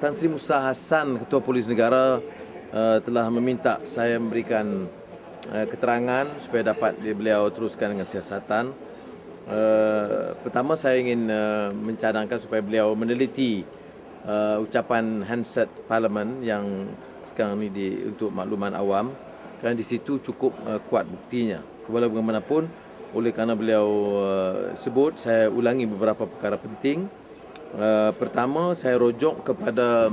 Tan Sri Musa Hassan, Ketua Polis Negara uh, telah meminta saya memberikan uh, keterangan supaya dapat beliau teruskan dengan siasatan. Uh, pertama saya ingin uh, mencadangkan supaya beliau meneliti uh, ucapan handset parlimen yang sekarang ini di, untuk makluman awam kerana di situ cukup uh, kuat buktinya. Walau bagaimanapun oleh kerana beliau uh, sebut saya ulangi beberapa perkara penting. Uh, pertama saya rujuk kepada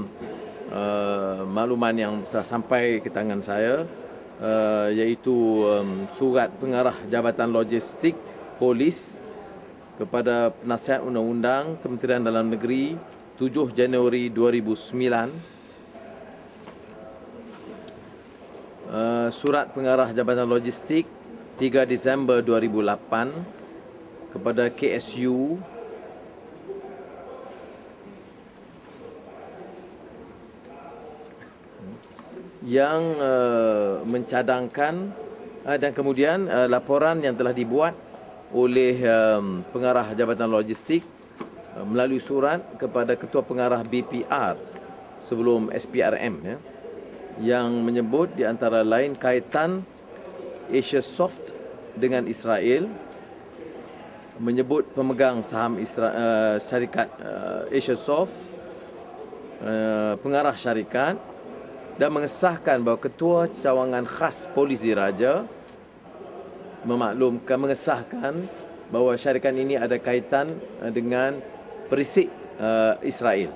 uh, makluman yang telah sampai ke tangan saya uh, iaitu um, surat pengarah Jabatan Logistik Polis kepada penasihat undang-undang Kementerian Dalam Negeri 7 Januari 2009 uh, surat pengarah Jabatan Logistik 3 Disember 2008 kepada KSU yang uh, mencadangkan uh, dan kemudian uh, laporan yang telah dibuat oleh um, pengarah Jabatan Logistik uh, melalui surat kepada Ketua Pengarah BPR sebelum SPRM ya, yang menyebut di antara lain kaitan Asia Soft dengan Israel menyebut pemegang saham Isra, uh, syarikat uh, Asia Soft uh, pengarah syarikat dan mengesahkan bahawa ketua cawangan khas polis diraja memaklumkan mengesahkan bahawa syarikat ini ada kaitan uh, dengan perisik uh, Israel.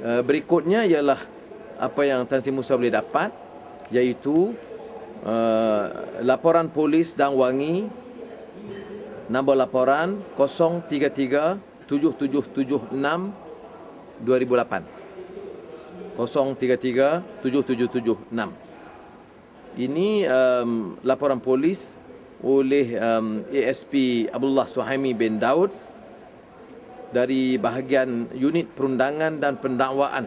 Uh, berikutnya ialah apa yang Tan Sri Musa boleh dapat iaitu uh, laporan polis dan wangi nombor laporan 033 7776 2008 033 7776 ini um, laporan polis oleh um, ASP Abdullah Suhaimi bin Daud dari bahagian unit perundangan dan pendakwaan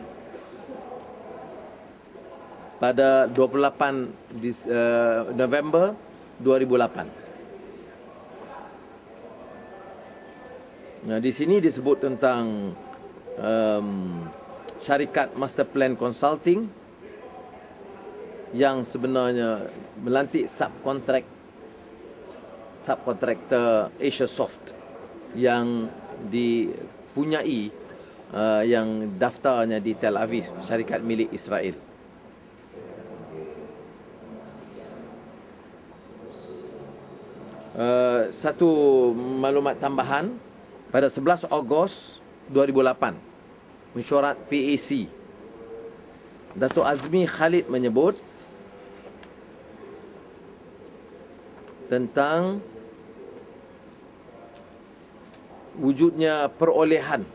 pada 28 dis, uh, November 2008 Nah, di sini disebut tentang um, syarikat Master Plan Consulting yang sebenarnya melantik subkontrak subkontraktor Asia Soft yang dipunyai uh, yang daftarnya di Tel Aviv syarikat milik Israel. Uh, satu maklumat tambahan pada 11 Ogos 2008 mesyuarat PAC Datuk Azmi Khalid menyebut tentang wujudnya perolehan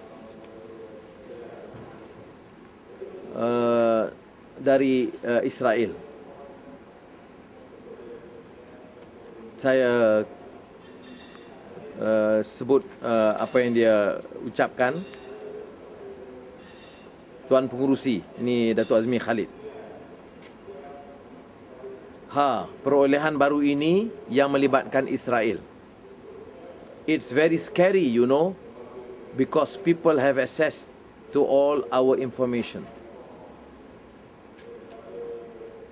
uh, dari uh, Israel. Saya uh, sebut uh, apa yang dia ucapkan Tuan Pengurusi ini Datuk Azmi Khalid Ha, perolehan baru ini yang melibatkan Israel. It's very scary, you know, because people have access to all our information.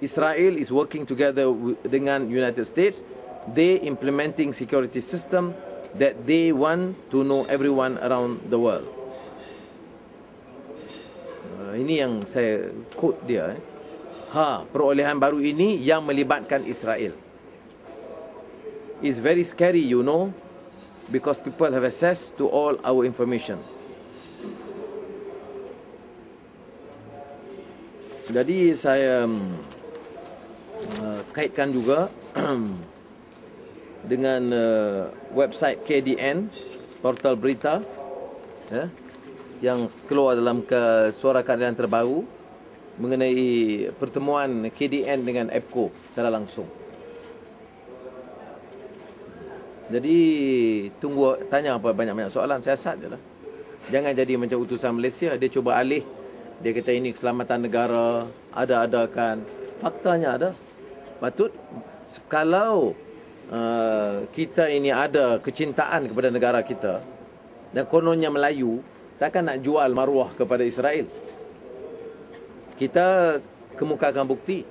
Israel is working together dengan United States. They implementing security system that they want to know everyone around the world. Uh, ini yang saya quote dia. Eh. Ha, perolehan baru ini yang melibatkan Israel. It's very scary, you know, because people have access to all our information. Jadi saya um, uh, kaitkan juga dengan uh, website KDN portal berita ya yang keluar dalam ke suara keadaan terbaru mengenai pertemuan KDN dengan EPCO secara langsung. Jadi tunggu tanya apa banyak-banyak soalan siasat je lah. Jangan jadi macam utusan Malaysia dia cuba alih dia kata ini keselamatan negara ada-adakan faktanya ada patut kalau uh, kita ini ada kecintaan kepada negara kita dan kononnya Melayu takkan nak jual maruah kepada Israel. Kita kemukakan bukti.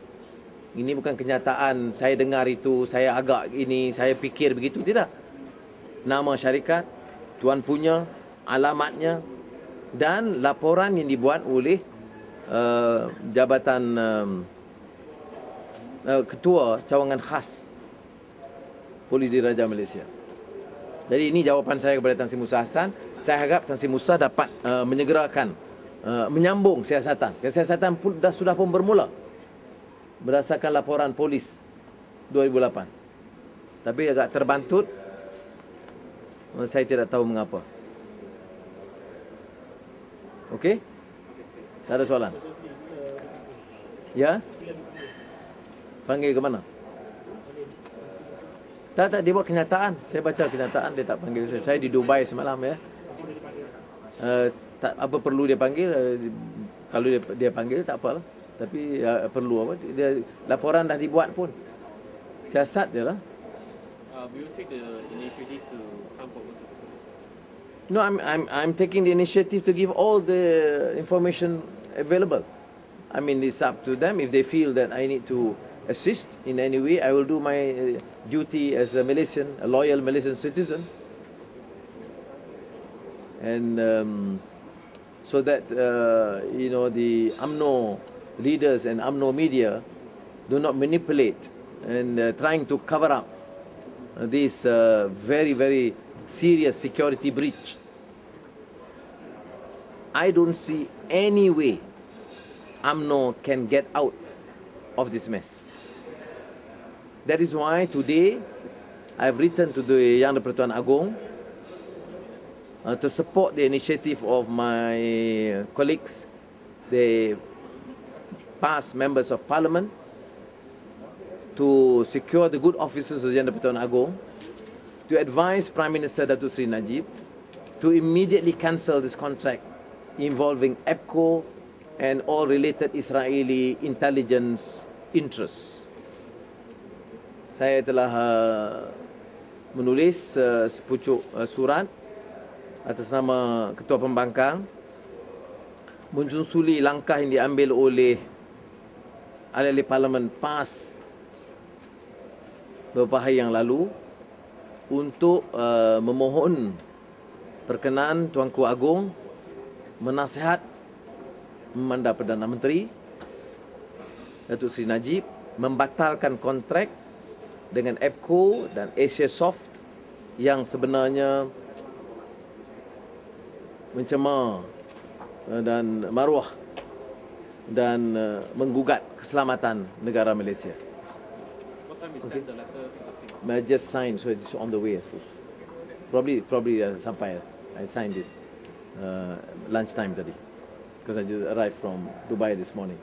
Ini bukan kenyataan saya dengar itu, saya agak ini, saya fikir begitu tidak. Nama syarikat, tuan punya, alamatnya dan laporan yang dibuat oleh uh, jabatan um, uh, ketua cawangan khas Polis Diraja Malaysia. Jadi ini jawapan saya kepada Tan Sri Musa Hassan. Saya harap Tan Sri Musa dapat uh, menyegerakan uh, menyambung siasatan. Siasatan pun dah sudah pun bermula berdasarkan laporan polis 2008. Tapi agak terbantut. Saya tidak tahu mengapa. Okey? Tak ada soalan? Ya? Panggil ke mana? Tak, tak, dia buat kenyataan. Saya baca kenyataan, dia tak panggil saya. Saya di Dubai semalam ya. Uh, tak apa perlu dia panggil, uh, kalau dia, dia panggil tak apalah tapi uh, perlu apa dia laporan dah dibuat pun siasat dia lah uh, will you take the initiative to come forward to the police no i'm i'm i'm taking the initiative to give all the information available i mean it's up to them if they feel that i need to assist in any way i will do my uh, duty as a malaysian a loyal malaysian citizen and um, so that uh, you know the amno leaders and AMNO media do not manipulate and uh, trying to cover up uh, this uh, very, very serious security breach. I don't see any way AMNO can get out of this mess. That is why today I've written to the Yang Pertuan Agong uh, to support the initiative of my colleagues, the past members of parliament to secure the good offices of Jendela Pertuan Agong, to advise Prime Minister Datuk Sri Najib to immediately cancel this contract involving EPCO and all related Israeli intelligence interests. Saya telah uh, menulis uh, sepucuk uh, surat atas nama Ketua Pembangkang. Menjunjuli langkah yang diambil oleh ahli parlimen PAS beberapa hari yang lalu untuk uh, memohon perkenan Tuanku Agong menasihat memanda Perdana Menteri Datuk Seri Najib membatalkan kontrak dengan EPCO dan Asia Soft yang sebenarnya mencemar uh, dan maruah dan uh, menggugat keselamatan negara Malaysia. Okay. to I just signed, so it's on the way. I suppose. Probably, probably uh, sampai. I signed this uh, lunchtime tadi, because I just arrived from Dubai this morning.